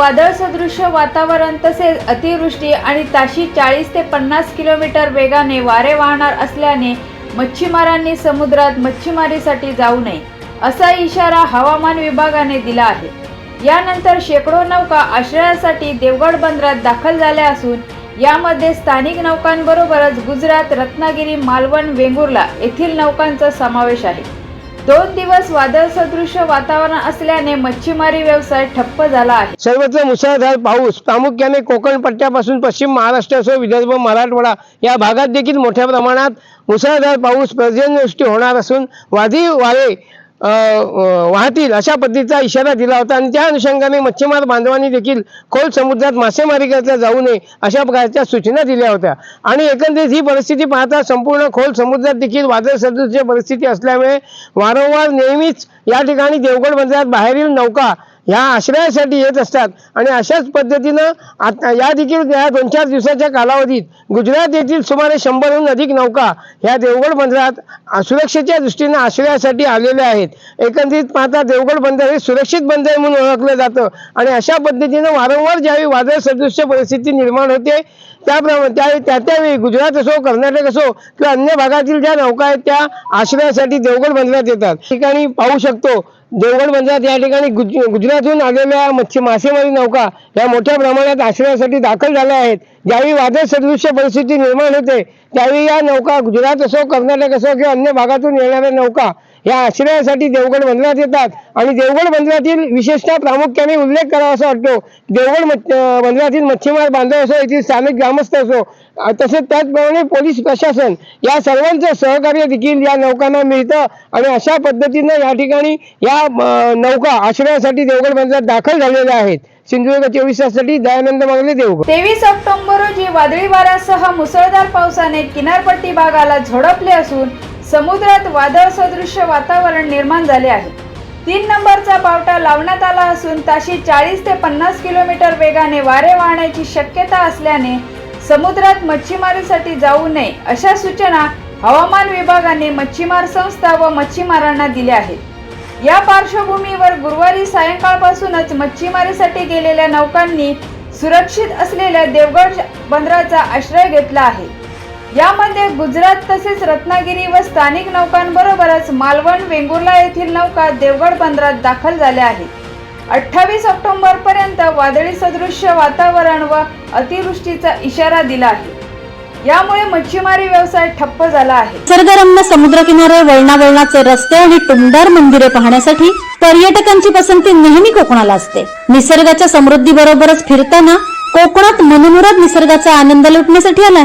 वादळ सदृश्य वातावरण तसेच अतिवृष्टी आणि ताशी चाळीस ते पन्नास किलोमीटर वेगाने वारे वाहणार असल्याने मच्छीमारांनी समुद्रात मच्छीमारीसाठी जाऊ नये असा इशारा हवामान विभागाने दिला आहे. यानंतर शेकडो नौका आश्रयासाठी देवगड बंदरात दाखल झाल्या असून यामध्ये स्थानिक नौकांबरोबरच गुजरात रत्नागिरी मालवण वेंगुर्ला येथील नौकांचा समावेश आहे. दोन दिवस वादळ सदृश्य वातावरण असल्याने मच्छीमारी व्यवसाय ठप्प झाला आहे. सर्वत्र मुसळधार पाऊस प्रामुख्याने कोकण पट्ट्यापासून पश्चिम महाराष्ट्रासह विदर्भ मराठवाडा या भागात देखील मोठ्या प्रमाणात मुसळधार पाऊस पर्जन्यवृष्टी होणार असून वादळी वारे वाहतील अशा पद्धतीचा इशारा दिला होता. आणि त्या अनुषंगाने मच्छीमार बांधवांनी देखील खोल समुद्रात मासेमारी करता जाऊ नये अशा प्रकारच्या सूचना दिल्या होत्या. आणि एकंदरीत ही परिस्थिती पाहता संपूर्ण खोल समुद्रात देखील वादळ सदृश्य परिस्थिती असल्यामुळे वारंवार नेहमीच या ठिकाणी देवगड बंदरात बाहेरील नौका ह्या आश्रयासाठी येत असतात. आणि अशाच पद्धतीनं आता या देखील या दोन चार दिवसाच्या कालावधीत गुजरात येथील सुमारे शंभरहून अधिक नौका ह्या देवगड बंदरात सुरक्षेच्या दृष्टीने आश्रयासाठी आलेल्या आहेत. एकंदरीत पाहता देवगड बंदर हे सुरक्षित बंदर म्हणून ओळखलं जातं. आणि अशा पद्धतीनं वारंवार ज्यावेळी वादळ सदृश्य परिस्थिती निर्माण होते त्याप्रमाणे त्या त्या त्यावेळी गुजरात असो कर्नाटक असो किंवा अन्य भागातील ज्या नौका आहेत त्या आश्रयासाठी देवगड बंदरात येतात. ठिकाणी पाहू शकतो देवगड बंदरात या ठिकाणी गुज गुजरातहून आलेल्या मच्छी मासेमारी नौका या मोठ्या प्रमाणात आश्रयासाठी दाखल झाल्या आहेत. ज्यावेळी वादळ सदृश्य परिस्थिती निर्माण होते त्यावेळी या नौका गुजरात असो कर्नाटक असो किंवा अन्य भागातून येणाऱ्या नौका या आश्रयासाठी देवगड बंदरात येतात. आणि देवगड बंदरातील विशेषतः प्रामुख्याने उल्लेख करावा असा वाटतो. देवगड बंदरातील मच्छीमार बांधव असो येथील स्थानिक ग्रामस्थ असो तसेच त्याचप्रमाणे पोलीस प्रशासन या सर्वांचं सहकार्य देखील या नौकांना मिळतं. आणि अशा पद्धतीनं या ठिकाणी या नौका आश्रयासाठी देवगड बंदरात दाखल झालेल्या आहेत. सिंधुदुर्ग चोवीस ताससाठी दयानंद मागले देवगड. तेवीस ऑक्टोबर रोजी वादळी वाऱ्यासह मुसळधार पावसाने किनारपट्टी भागाला झोडपले असून समुद्रात वादळ सदृश्य वातावरण निर्माण झाले आहे. तीन नंबरचा पावटा लावण्यात आला असून ताशी चाळीस ते पन्नास किलोमीटर वेगाने वारे वाहण्याची शक्यता असल्याने समुद्रात मच्छीमारीसाठी जाऊ नये अशा सूचना हवामान विभागाने मच्छीमार संस्था व मच्छीमारांना दिल्या आहेत. या पार्श्वभूमीवर गुरुवारी सायंकाळपासूनच मच्छीमारीसाठी गेलेल्या नौकांनी सुरक्षित असलेल्या देवगड बंदराचा आश्रय घेतला आहे. यामध्ये गुजरात तसेच रत्नागिरी व स्थानिक नौकांबरोबरच मालवण वेंगुर्ला येथील नौका देवगड बंदरात दाखल झाल्या आहेत. अठ्ठावीस ऑक्टोबर पर्यंत वादळी सदृश्य वातावरण व अतिवृष्टीचा इशारा दिला आहे. यामुळे मच्छीमारी व्यवसाय ठप्प झाला आहे. निसर्गरम्य समुद्रकिनारे वळणा वळणाचे रस्ते आणि टुमदार मंदिरे पाहण्यासाठी पर्यटकांची पसंती नेहमी कोकणाला असते. निसर्गाच्या समृद्धी बरोबरच फिरताना कोकणात मनमुराद निसर्गाचा आनंद लुटण्यासाठी आलाय.